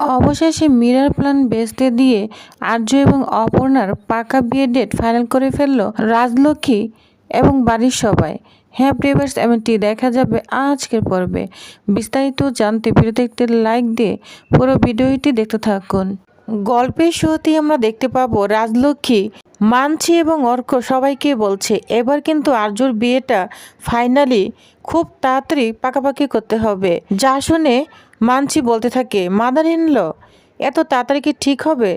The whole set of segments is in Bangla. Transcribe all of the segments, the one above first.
অবশেষে মীরার প্ল্যান বেচতে দিয়ে আর্য এবং অপর্ণার পাকা বিয়ে ডেট ফাইনাল করে ফেলল রাজলক্ষ্মী এবং বাড়ির সবাই। হ্যাঁ প্রিভার্স এমনটি দেখা যাবে আজকের পর্বে। বিস্তারিত জানতে ভিডিওতে একটি লাইক দিয়ে পুরো ভিডিওটি দেখতে থাকুন। গল্পের শুরুতেই আমরা দেখতে পাবো রাজলক্ষ্মী, মানছি এবং অর্ক সবাইকে বলছে, এবার কিন্তু আর্যর বিয়েটা ফাইনালি খুব তাড়াতাড়ি পাকাপাকি করতে হবে। যা শুনে মানছি বলতে থাকে, মাদার ইনলো এত তাড়াতাড়ি কি ঠিক হবে?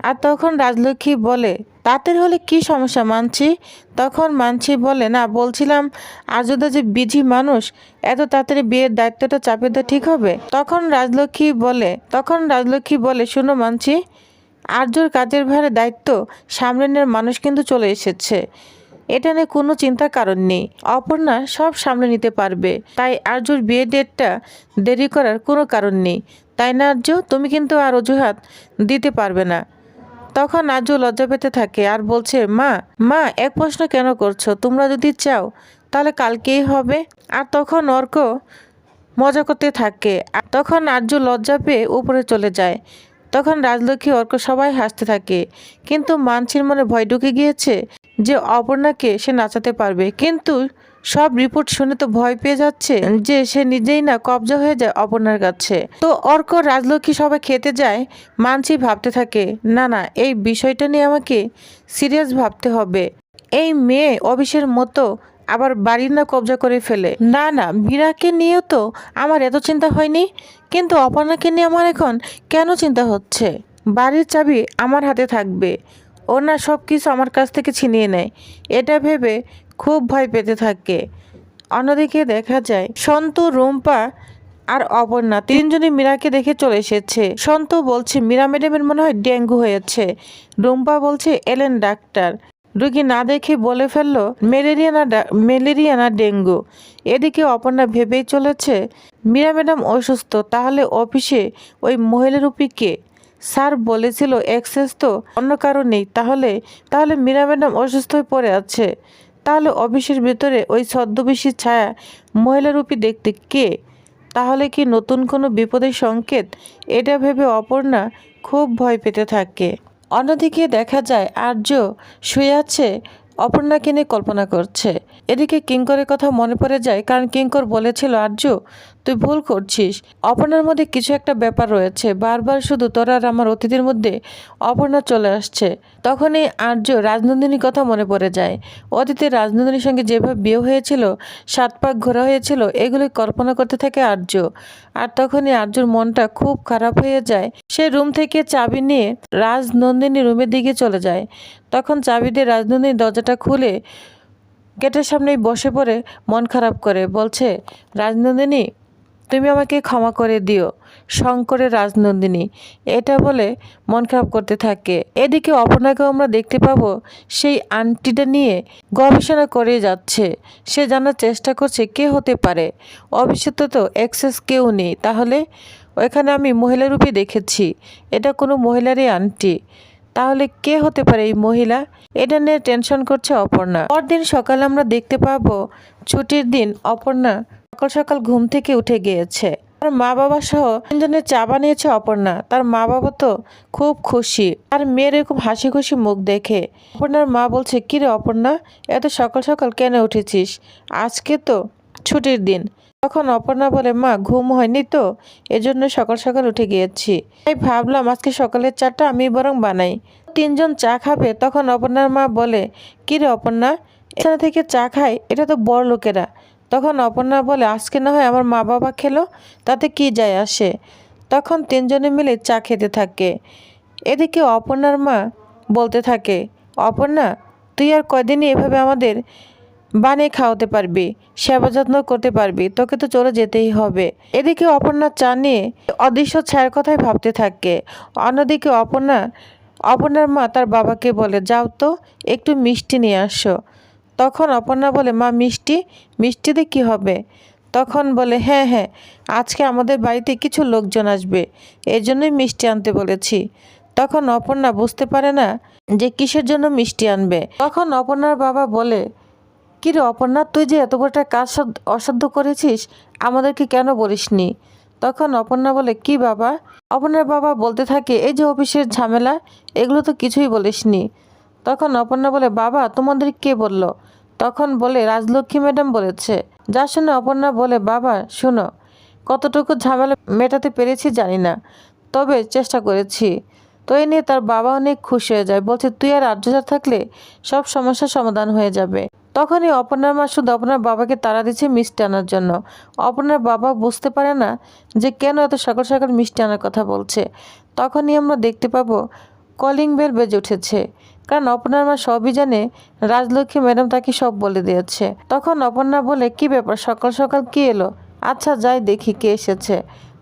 আর তখন রাজলক্ষ্মী বলে তাঁতের হলে কি সমস্যা, মানছি? তখন মানছি বলে, না, বলছিলাম আর্যদা যে বিধি মানুষ, এত তাড়াতাড়ি বিয়ের দায়িত্বটা চাপিয়ে দেওয়া ঠিক হবে? তখন রাজলক্ষ্মী বলে, তখন রাজলক্ষ্মী বলে, শুনো, মানছি, আর্যর কাজের ভারে দায়িত্ব নেওয়ার মানুষ কিন্তু চলে এসেছে। এটা নিয়ে কোনো চিন্তার কারণ নেই। অপর্ণা সব সামলে নিতে পারবে। তাই আর্যর বিয়ে ডেটটা দেরি করার কোনো কারণ নেই। তাই না আর্য তুমি কিন্তু আর অজুহাত দিতে পারবে না। তখন আর্য লজ্জা পেতে থাকে আর বলছে, মা মা, এক প্রশ্ন কেন করছ? তোমরা যদি চাও, তাহলে কালকেই হবে। আর তখন অর্ক মজা করতে থাকে। তখন আর্য লজ্জা পেয়ে উপরে চলে যায়। তখন রাজলক্ষ্মী অর্ক সবাই হাসতে থাকে। কিন্তু মানছির মনে ভয় ঢুকে গিয়েছে যে অপর্ণাকে সে নাচাতে পারবে। কিন্তু সব রিপোর্ট শুনে তো ভয় পেয়ে যাচ্ছে যে সে নিজেই না কবজা হয়ে যায় অপর্ণার কাছে। তো অর্ক, রাজলক্ষ্মী সবাই খেতে যায় মানছি ভাবতে থাকে, না না, এই বিষয়টা নিয়ে আমাকে সিরিয়াস ভাবতে হবে। এই মেয়ে অফিসের মতো আবার বাড়ির না কবজা করে ফেলে। না না মীরাকে নিয়েও তো আমার এত চিন্তা হয়নি। কিন্তু অপর্ণাকে নিয়ে আমার এখন কেন চিন্তা হচ্ছে? বাড়ির চাবি আমার হাতে থাকবে। ও না সব কিছু আমার কাছ থেকে ছিনিয়ে নেয়। এটা ভেবে খুব ভয় পেতে থাকে। অন্যদিকে দেখা যায়, সন্তু, রুম্পা আর অপর্ণা তিনজনই মীরাকে দেখে চলে এসেছে। সন্তু বলছে, মীরা ম্যাডামের মনে হয় ডেঙ্গু হয়েছে। রুম্পা বলছে, এলেন ডাক্তার। রুগী না দেখে বলে ফেলল, ম্যালেরিয়া না ম্যালেরিয়া না ডেঙ্গু। এদিকে অপর্ণা ভেবেই চলেছে, মীরা ম্যাডাম অসুস্থ, তাহলে অফিসে ওই মহিলার উপি কে? স্যার বলেছিল এক্সেস তো অন্য কারও নেই, তাহলে তাহলে মীরা ম্যাডাম অসুস্থ হয়ে পড়ে আছে। তাহলে অফিসের ভিতরে ওই ছদ্মবেশীর ছায়া মহিলারূপী দেখতে কে? তাহলে কি নতুন কোনো বিপদের সংকেত? এটা ভেবে অপর্ণা খুব ভয় পেতে থাকে। অন্যদিকে দেখা যায় আর্য শুয়ে আছে অপর্ণাকে নিয়ে কল্পনা করছে। এদিকে কিঙ্করের কথা মনে পড়ে যায় কারণ কিঙ্কর বলেছিল, আর্য, তুই ভুল করছিস। অপর্ণার মধ্যে কিছু একটা ব্যাপার রয়েছে। বারবার শুধু তোর আর আমার অতিথির মধ্যে অপর্ণা চলে আসছে। তখনই আর্য রাজনন্দিনীর কথা মনে পড়ে যায়। অতীতে রাজনন্দিনীর সঙ্গে যেভাবে বিয়ে হয়েছিল, সাত পাক ঘোরা হয়েছিল এগুলি কল্পনা করতে থাকে আর্য। আর তখনই আর্যর মনটা খুব খারাপ হয়ে যায়। সে রুম থেকে চাবি নিয়ে রাজনন্দিনী রুমের দিকে চলে যায়। তখন চাবি দিয়ে রাজনন্দিনী দরজাটা খুলে গেটের সামনেই বসে পড়ে মন খারাপ করে, বলছে, রাজনন্দিনী, তুমি আমাকে ক্ষমা করে দিও, শঙ্করের রাজনন্দিনী। এটা বলে মন খারাপ করতে থাকে। এদিকে অপর্ণাকেও আমরা দেখতে পাবো, সেই আন্টিটা নিয়ে গবেষণা করে যাচ্ছে। সে জানার চেষ্টা করছে কে হতে পারে। অবশ্যই তো এক্সেস কেউ নেই। তাহলে ওইখানে আমি মহিলা রূপে দেখেছি। এটা কোনো মহিলারই আন্টি। তাহলে কে হতে পারে এই মহিলা? এটা নিয়ে টেনশন করছে অপর্ণা। পরদিন সকালে আমরা দেখতে পাবো, ছুটির দিন অপর্ণা সকাল সকাল ঘুম থেকে উঠে গিয়েছে। তার মা বাবা সহ তিনজনের চা বানিয়েছে অপর্ণা। তার মা বাবা তো খুব খুশি। আর মেয়ের এরকম হাসি খুশি মুখ দেখে অপর্ণার মা বলছে, কিরে অপর্ণা, এত সকাল সকাল কেন উঠেছিস? আজকে তো ছুটির দিন। তখন অপর্ণা বলে, মা, ঘুম হয়নি তো? এজন্য সকাল সকাল উঠে গিয়েছি। তাই ভাবলাম, আজকে সকালের চাটা আমি বরং বানাই। তিনজন চা খাবে, তখন অপর্ণার মা বলে কিরে অপর্ণা? এখানে থেকে চা খায় এটা তো বড় লোকেরা। তখন অপর্ণা বলে, আজকে না হয় আমার মা বাবা খেলো, তাতে কি যায় আসে? তখন তিনজনে মিলে চা খেতে থাকে। এদিকে অপর্ণার মা বলতে থাকে, অপর্ণা, তুই আর কয়দিনই এভাবে আমাদের বানিয়ে খাওয়াতে পারবি, সেবা যত্ন করতে পারবি, তোকে তো চলে যেতেই হবে। এদিকে অপর্ণা চা নিয়ে অদৃশ্য ছায়ার কথাই ভাবতে থাকে। অন্যদিকে অপর্ণা, অপর্ণার মা তার বাবাকে বলে, যাও তো, একটু মিষ্টি নিয়ে আসো। তখন অপর্ণা বলে, মা, মিষ্টি? মিষ্টি দিয়ে কী হবে? তখন বলে হ্যাঁ হ্যাঁ আজকে আমাদের বাড়িতে কিছু লোকজন আসবে এই জন্যই মিষ্টি আনতে বলেছি। তখন অপর্ণা বুঝতে পারে না যে কিসের জন্য মিষ্টি আনবে। তখন অপর্ণার বাবা বলে কিরে অপর্ণা, তুই যে এত বড় একটা কাজ সাধ্য- অসাধ্য করেছিস, আমাদেরকে কেন বলিসনি? তখন অপর্ণা বলে, কি বাবা? অপর্ণার বাবা বলতে থাকে, এই যে অফিসের ঝামেলা, এগুলো তো কিছুই বলিসনি। তখন অপর্ণা বলে, বাবা, তোমাদের কে বলল? তখন বলে, রাজলক্ষ্মী ম্যাডাম বলেছে। যার শুনে অপর্ণা বলে, বাবা, শোনো, কতটুকু ঝামেলা মেটাতে পেরেছি জানি না, তবে চেষ্টা করেছি। তো এই নিয়ে তার বাবা অনেক খুশি হয়ে যায়। বলছে, তুই আর আর্যতা থাকলে সব সমস্যার সমাধান হয়ে যাবে। তখনই অপর্ণার মা শুধু আপনার বাবাকে তাড়া দিচ্ছে মিষ্টি আনার জন্য। অপর্ণার বাবা বুঝতে পারে না যে কেন এত সকাল সকাল মিষ্টি আনার কথা বলছে। তখনই আমরা দেখতে পাবো কলিং বেল বেজে উঠেছে। কারণ অপর্ণার মা সবই জানে, রাজলক্ষ্মী ম্যাডাম তাকে সব বলে দিয়েছে। তখন অপর্ণা বলে, কি ব্যাপার, সকাল সকাল কি এলো? আচ্ছা যাই দেখি কে এসেছে।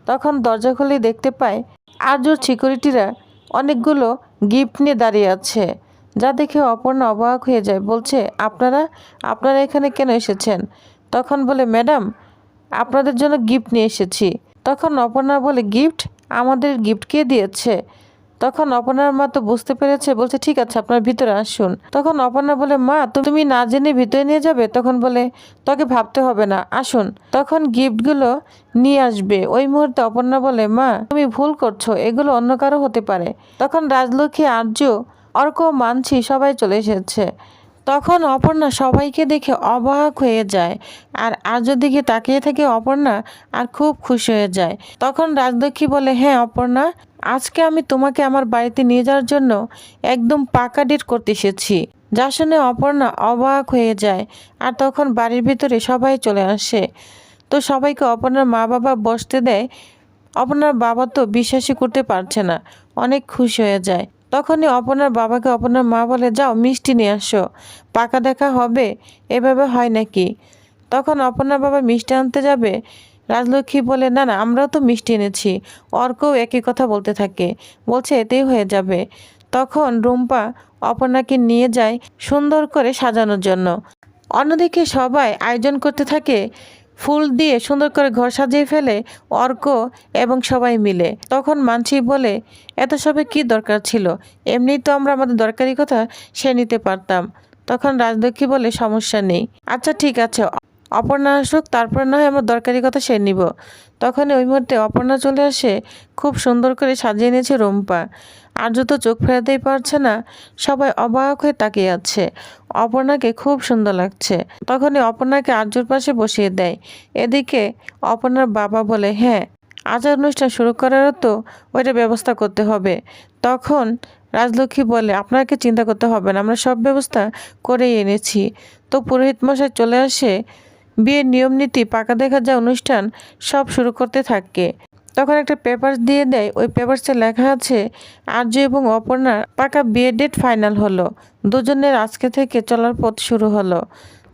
তখন দরজা খুলেই দেখতে পায় আর্যর সিকিউরিটিরা অনেকগুলো গিফট নিয়ে দাঁড়িয়ে আছে। যা দেখে অপর্ণা অবাক হয়ে যায়, বলছে, আপনারা আপনারা এখানে কেন এসেছেন? তখন বলে, ম্যাডাম, আপনাদের জন্য গিফট নিয়ে এসেছি। তখন অপর্ণা বলে গিফট আমাদের গিফট কে দিয়েছে? তখন অপর্ণার মা তো বুঝতে পেরেছে, বলছে, ঠিক আছে, আপনার ভিতরে আসুন। তখন অপর্ণা বলে, মা, তুমি না জেনে ভিতরে নিয়ে যাবে? তখন বলে, তোকে ভাবতে হবে না, আসুন। তখন গিফটগুলো নিয়ে আসবে। ওই মুহূর্তে অপর্ণা বলে, মা, তুমি ভুল করছ, এগুলো অন্য কারও হতে পারে। তখন রাজলক্ষ্মী, আর্য, অর্ক মানছি সবাই চলে এসেছে। তখন অপর্ণা সবাইকে দেখে অবাক হয়ে যায় আর আর্য দিকে তাকিয়ে থেকে অপর্ণা আর খুব খুশি হয়ে যায়। তখন রাজলক্ষ্মী বলে হ্যাঁ অপর্ণা আজকে আমি তোমাকে আমার বাড়িতে নিয়ে যাওয়ার জন্য একদম পাকা ডেট করতে এসেছি। যা শুনে অপর্ণা অবাক হয়ে যায় আর তখন বাড়ির ভিতরে সবাই চলে আসে। তো সবাইকে অপর্ণার মা বাবা বসতে দেয়। অপর্ণার বাবা তো বিশ্বাসই করতে পারছে না, অনেক খুশি হয়ে যায়। তখনই অপর্ণার বাবাকে অপর্ণার মা বলে, যাও, মিষ্টি নিয়ে আসো। পাকা দেখা হবে, এভাবে হয় নাকি? তখন অপর্ণার বাবা মিষ্টি আনতে যাবে। রাজলক্ষ্মী বলে, না না, আমরাও তো মিষ্টি এনেছি। অর্কও একই কথা বলতে থাকে। বলছে, এতেই হয়ে যাবে। তখন রুম্পা অপর্ণাকে নিয়ে যায় সুন্দর করে সাজানোর জন্য। অন্যদিকে সবাই আয়োজন করতে থাকে। ফুল দিয়ে সুন্দর করে ঘর সাজিয়ে ফেলে অর্ক এবং সবাই মিলে। তখন মানসি বলে, এত সবে কি দরকার ছিল? এমনি তো আমরা আমাদের দরকারি কথা সে নিতে পারতাম। তখন রাজলক্ষ্মী বলে, সমস্যা নেই। আচ্ছা ঠিক আছে। অপর্ণা আসুক, তারপর না হয় আমার দরকারি কথা সে নিব। তখন ওই মুহূর্তে অপর্ণা চলে আসে, খুব সুন্দর করে সাজিয়ে নিয়েছে রুম্পা। আর্য তো চোখ ফেরাতেই পারছে না, সবাই অবাক হয়ে তাকিয়ে আছে। অপর্ণাকে খুব সুন্দর লাগছে। তখনই অপর্ণাকে আর্যর পাশে বসিয়ে দেয়। এদিকে অপর্ণার বাবা বলে হ্যাঁ আচার অনুষ্ঠান শুরু করারও তো ওইটা ব্যবস্থা করতে হবে। তখন রাজলক্ষ্মী বলে, আপনাকে চিন্তা করতে হবে না, আমরা সব ব্যবস্থা করেই এনেছি। তো পুরোহিত মশাই চলে আসে বিয়ের নিয়ম নীতি, পাকা দেখা যা অনুষ্ঠান, সব শুরু করতে থাকে। তখন একটা পেপার দিয়ে দেয়, ওই পেপারসে লেখা আছে, আর্য এবং অপর্ণার পাকা বিয়ের ডেট ফাইনাল হলো। দুজনের আজকে থেকে চলার পথ শুরু হলো।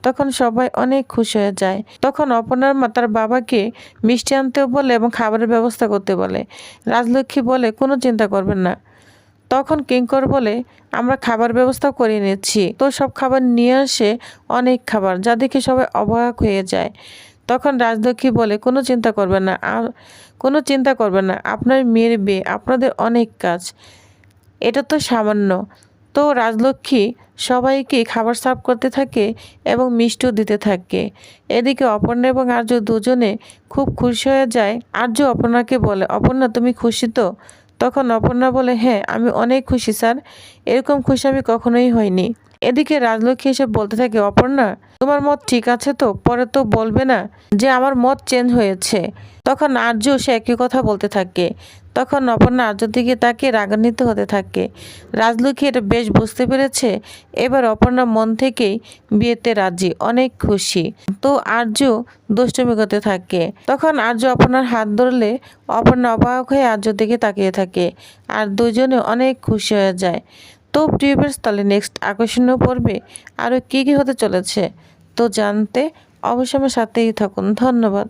তখন সবাই অনেক খুশি হয়ে যায়। তখন অপর্ণার মা তার বাবাকে মিষ্টি আনতেও বলে এবং খাবারের ব্যবস্থা করতে বলে। রাজলক্ষ্মী বলে, কোনো চিন্তা করবেন না। তখন কিঙ্কর বলে, আমরা খাবার ব্যবস্থা করে নিচ্ছি তো সব খাবার নিয়ে আসে অনেক খাবার, যা দেখে সবাই অবাক হয়ে যায়। তখন রাজলক্ষ্মী বলে, কোনো চিন্তা করবেন না, আর কোনো চিন্তা করবেন না, আপনার মেয়ের বিয়ে, আপনাদের অনেক কাজ। এটা তো সামান্য। তো রাজলক্ষ্মী সবাইকে খাবার সার্ভ করতে থাকে এবং মিষ্টিও দিতে থাকে। এদিকে অপর্ণা এবং আর্য দুজনে খুব খুশি হয়ে যায়। আর্য অপর্ণাকে বলে, অপর্ণা, তুমি খুশি তো? তখন অপর্ণা বলে হ্যাঁ আমি অনেক খুশি স্যার। এরকম খুশি আমি কখনোই হইনি এদিকে রাজলক্ষ্মী এসে বলতে থাকে, অপর্ণা, তোমার মত ঠিক আছে তো? পরে তো বলবে না যে আমার মত চেঞ্জ হয়েছে। তখন আর্য সে একই কথা বলতে থাকে। তখন অপর্ণা আর্যর দিকে তাকে রাগান্বিত হতে থাকে। রাজলক্ষ্মী এটা বেশ বুঝতে পেরেছে। এবার অপর্ণা মন থেকেই বিয়েতে রাজি, অনেক খুশি। তো আর্য দুষ্টমি করতে থাকে। তখন আর্য অপর্ণার হাত ধরলে অপর্ণা অবাক হয়ে আর্যর দিকে তাকিয়ে থাকে। আর দুজনে অনেক খুশি হয়ে যায়। তো প্রিয়ভার্স তাহলে নেক্সট আকর্ষণীয় পর্বে আরও কী কী হতে চলেছে, তো জানতে অবশ্যই আমার সাথেই থাকুন। ধন্যবাদ।